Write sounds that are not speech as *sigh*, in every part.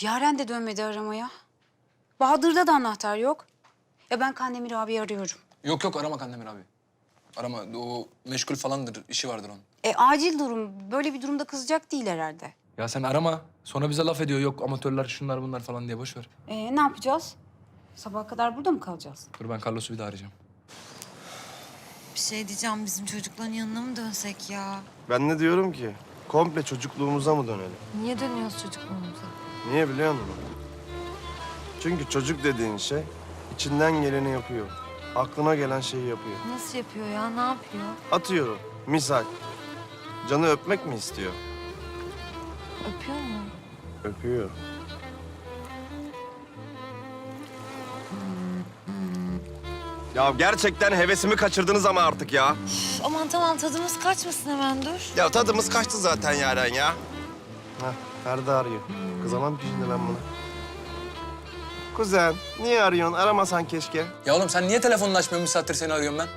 Yaren de dönmedi aramaya. Bahadır'da da anahtar yok. Ya ben Kandemir abi arıyorum. Yok yok arama Kandemir abi. Arama o meşgul falandır işi vardır onun. E acil durum. Böyle bir durumda kızacak değil herhalde. Ya sen arama. Sonra bize laf ediyor. Yok amatörler şunlar bunlar falan diye boş ver. E ne yapacağız? Sabaha kadar burada mı kalacağız? Dur ben Carlos'u bir daha arayacağım. Bir şey diyeceğim bizim çocukların yanına mı dönsek ya? Ben ne diyorum ki? Komple çocukluğumuza mı dönelim? Niye dönüyoruz çocukluğumuza? Niye biliyor musun? Çünkü çocuk dediğin şey içinden geleni yapıyor. Aklına gelen şeyi yapıyor. Nasıl yapıyor ya? Ne yapıyor? Atıyorum. Misal. Canı öpmek mi istiyor? Öpüyor mu? Öpüyor. Ya gerçekten hevesimi kaçırdınız ama artık ya. Üf, aman tamam tadımız kaçmasın hemen dur. Ya tadımız kaçtı zaten Yaren ya. Heh, Ferdi arıyor. Kızamam ki şimdi ben buna. Kuzen, niye arıyorsun? Aramasan keşke. Ya oğlum sen niye telefonunu açmıyorsun? Bir saattir seni arıyorum ben.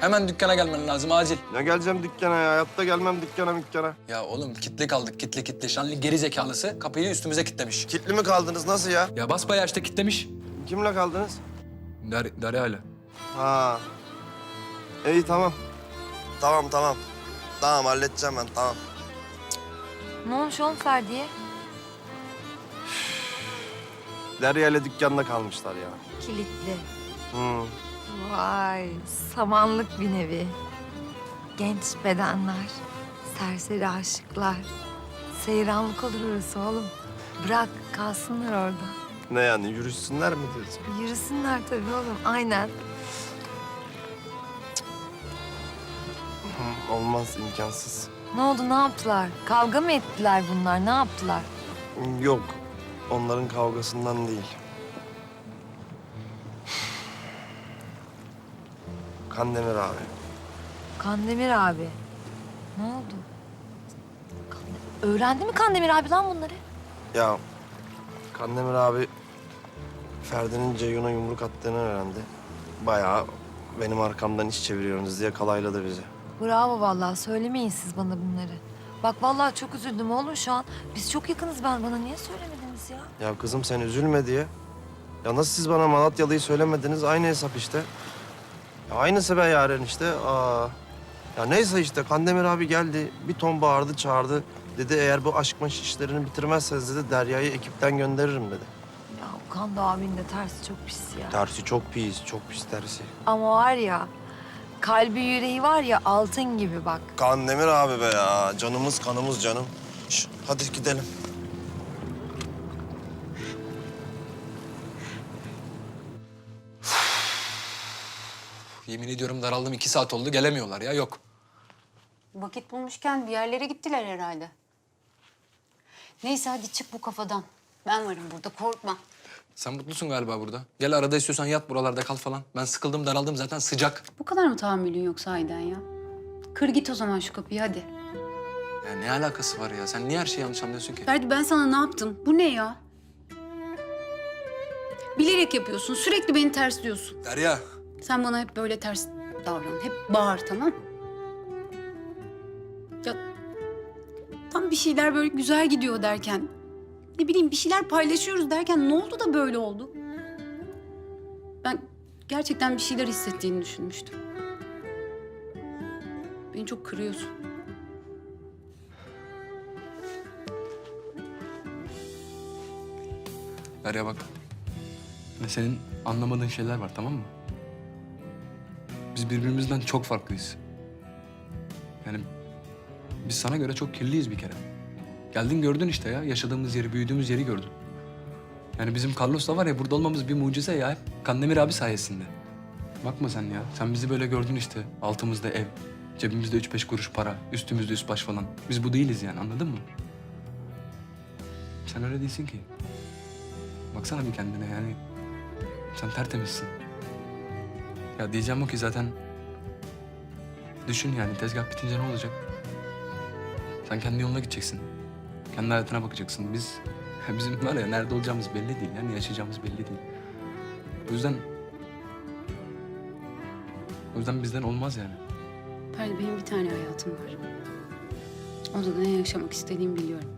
Hemen dükkana gelmen lazım acil. Ne geleceğim dükkana ya? Hayatta gelmem dükkana dükkana. Ya oğlum kitli kaldık kitli kitli. Şanlı geri zekalısı kapıyı üstümüze kitlemiş. Kitli mi kaldınız? Nasıl ya? Ya basbayağı işte kitlemiş. Kimle kaldınız? Dar Derya ile. Ha. İyi tamam. Tamam tamam. Tamam halledeceğim ben tamam. Ne olmuş oğlum Ferdi'ye? Derya ile dükkanda kalmışlar ya. Kilitli. Hı. Vay samanlık bir nevi. Genç bedenler, serseri aşıklar. Seyranlık olur orası oğlum. Bırak kalsınlar orada. Ne yani yürüsünler mi diyorsun? Yürüsünler tabii oğlum aynen. Hı, olmaz imkansız. Ne oldu ne yaptılar? Kavga mı ettiler bunlar ne yaptılar? Yok. Onların kavgasından değil. Kandemir abi. Kandemir abi. Ne oldu? Öğrendi mi Kandemir abi lan bunları? Ya Kandemir abi Ferdi'nin Ceyhun'a yumruk attığını öğrendi. Bayağı benim arkamdan iş çeviriyorsunuz diye kalayladı bizi. Bravo vallahi söylemeyin siz bana bunları. Bak vallahi çok üzüldüm oğlum şu an. Biz çok yakınız ben bana niye söylemediniz ya? Ya kızım sen üzülme diye. Ya nasıl siz bana Malatyalı'yı söylemediniz? Aynı hesap işte. Ya aynısı be Yaren işte. Aa. Ya neyse işte Kandemir abi geldi. Bir ton bağırdı çağırdı. Dedi eğer bu aşk maş işlerini bitirmezseniz dedi Derya'yı ekipten gönderirim dedi. Ya Okan da abinin de tersi çok pis ya. Tersi çok pis, çok pis tersi. Ama var ya kalbi yüreği var ya altın gibi bak. Kandemir abi be ya. Canımız kanımız canım. Şş, hadi gidelim. Yemin ediyorum daraldım iki saat oldu gelemiyorlar ya yok. Vakit bulmuşken bir yerlere gittiler herhalde. Neyse hadi çık bu kafadan. Ben varım burada korkma. Sen mutlusun galiba burada. Gel arada istiyorsan yat buralarda kal falan. Ben sıkıldım daraldım zaten sıcak. Bu kadar mı tahammülün yok sahiden ya? Kır git o zaman şu kapıyı hadi. Ya ne alakası var ya? Sen niye her şeyi yanlış anlıyorsun ki? Ferdi ben sana ne yaptım? Bu ne ya? Bilerek yapıyorsun. Sürekli beni tersliyorsun. Derya. Sen bana hep böyle ters davran. Hep bağır tamam Ya tam bir şeyler böyle güzel gidiyor derken... Ne bileyim bir şeyler paylaşıyoruz derken ne oldu da böyle oldu? Ben gerçekten bir şeyler hissettiğini düşünmüştüm. Beni çok kırıyorsun. Derya bak. Ve senin anlamadığın şeyler var tamam mı? Biz birbirimizden çok farklıyız. Yani biz sana göre çok kirliyiz bir kere. Geldin gördün işte ya. Yaşadığımız yeri, büyüdüğümüz yeri gördün. Yani bizim Carlos'la var ya burada olmamız bir mucize ya. Hep Kandemir abi sayesinde. Bakma sen ya. Sen bizi böyle gördün işte. Altımızda ev, cebimizde üç beş kuruş para, üstümüzde üst baş falan. Biz bu değiliz yani anladın mı? Sen öyle değilsin ki. Baksana bir kendine yani. Sen tertemizsin. Ya diyeceğim o ki zaten... Düşün yani tezgah bitince ne olacak? Sen kendi yoluna gideceksin. Kendi hayatına bakacaksın. Biz... *laughs* Bizim var ya nerede olacağımız belli değil. Yani yaşayacağımız belli değil. O yüzden... O yüzden bizden olmaz yani. Ferdi benim bir tane hayatım var. Onda da ne yaşamak istediğimi biliyorum.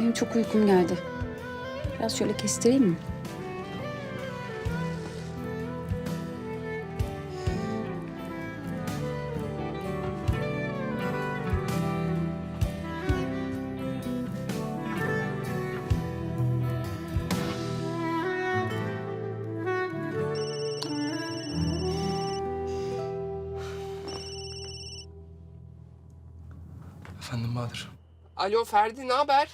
Benim çok uykum geldi. Biraz şöyle kestireyim mi? Efendim Bahadır. Alo Ferdi ne haber?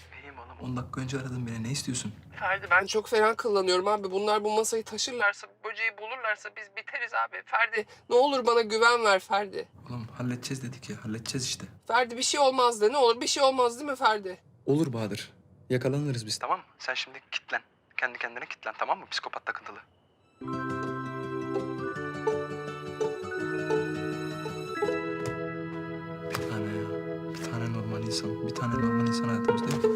İyiyim oğlum. 10 dakika önce aradın beni. Ne istiyorsun? Ferdi ben çok fena kullanıyorum abi. Bunlar bu masayı taşırlarsa, böceği bulurlarsa biz biteriz abi. Ferdi ne olur bana güven ver Ferdi. Oğlum halledeceğiz dedik ya. Halledeceğiz işte. Ferdi bir şey olmaz de ne olur bir şey olmaz değil mi Ferdi? Olur Bahadır. Yakalanırız biz. Tamam mı? Sen şimdi kitlen. Kendi kendine kitlen tamam mı? Psikopat takıntılı. Bir tane ya. Bir tane normal insan. Bir tane normal insan hayatımızda yok.